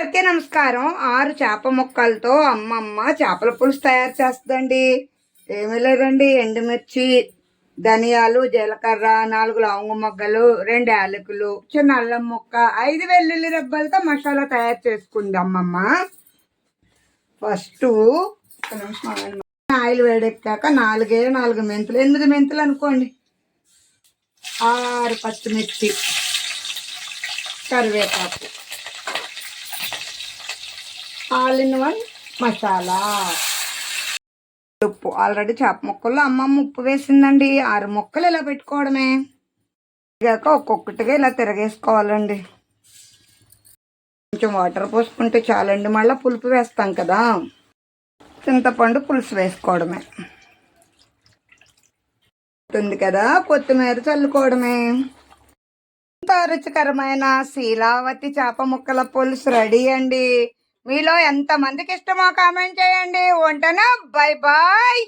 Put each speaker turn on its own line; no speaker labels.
అందరికీ నమస్కారం. ఆరు చేప ముక్కలతో అమ్మమ్మ చేపల పులుసు తయారు చేస్తుందండి. ఏమీ లేదండి. ఎండుమిర్చి ధనియాలు జీలకర్ర నాలుగు లవంగ మొగ్గలు రెండు యాలకులు చిన్న అల్లం ముక్క ఐదు వెల్లుల్లి రెబ్బలతో మసాలా తయారు చేసుకుంది అమ్మమ్మ. ఫస్ట్ ఆయిల్ వేడెక్కాక నాలుగే నాలుగు మెంతులు ఎనిమిది మెంతులు అనుకోండి. ఆరు పచ్చిమిర్చి కరివేపాకు. All in one masala. ఉప్పు. ఆల్రెడీ చేప ముక్కల్లో అమ్మమ్మ ఉప్పు వేసిందండి. ఆరు ముక్కలు ఇలా పెట్టుకోవడమే. ఇక ఒక్కొక్కటిగా ఇలా తిరగేసుకోవాలండి. కొంచెం వాటర్ పోసుకుంటే చాలండి. మళ్ళీ పులుపు వేస్తాం కదా. చింతపండు పులుసు వేసుకోవడమే. ఉంటుంది కదా కొత్తిమీర చల్లుకోవడమే. ఎంతో రుచికరమైన శీలావతి చేప ముక్కల పులుసు రెడీ అండి. మీలో ఎంత మందికి ఇష్టమో కామెంట్ చేయండి. వంటన? Bye bye